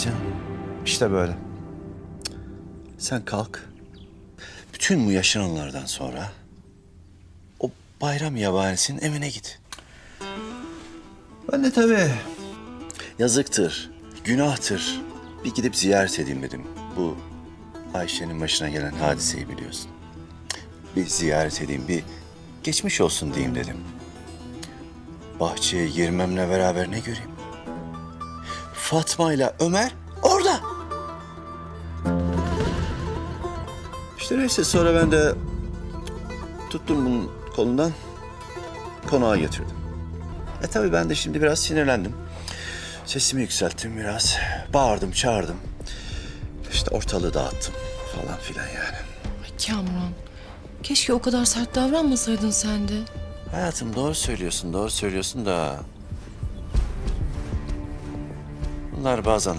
canım. İşte böyle. Sen kalk. Bütün bu yaşananlardan sonra o bayram yabanisinin evine git. Ben de tabii yazıktır, günahtır. Bir gidip ziyaret edeyim dedim. Bu Ayşe'nin başına gelen hadiseyi biliyorsun. Bir ziyaret edeyim, bir geçmiş olsun diyeyim dedim. Bahçeye girmemle beraber ne göreyim? Fatma ile Ömer orada. İşte neyse sonra ben de tuttum bunun kolundan konağa getirdim. E tabii ben de şimdi biraz sinirlendim. Sesimi yükselttim biraz. Bağırdım, çağırdım. İşte ortalığı dağıttım falan filan yani. Ay Kamran, keşke o kadar sert davranmasaydın sen de. Hayatım doğru söylüyorsun, doğru söylüyorsun da... Bunlar bazen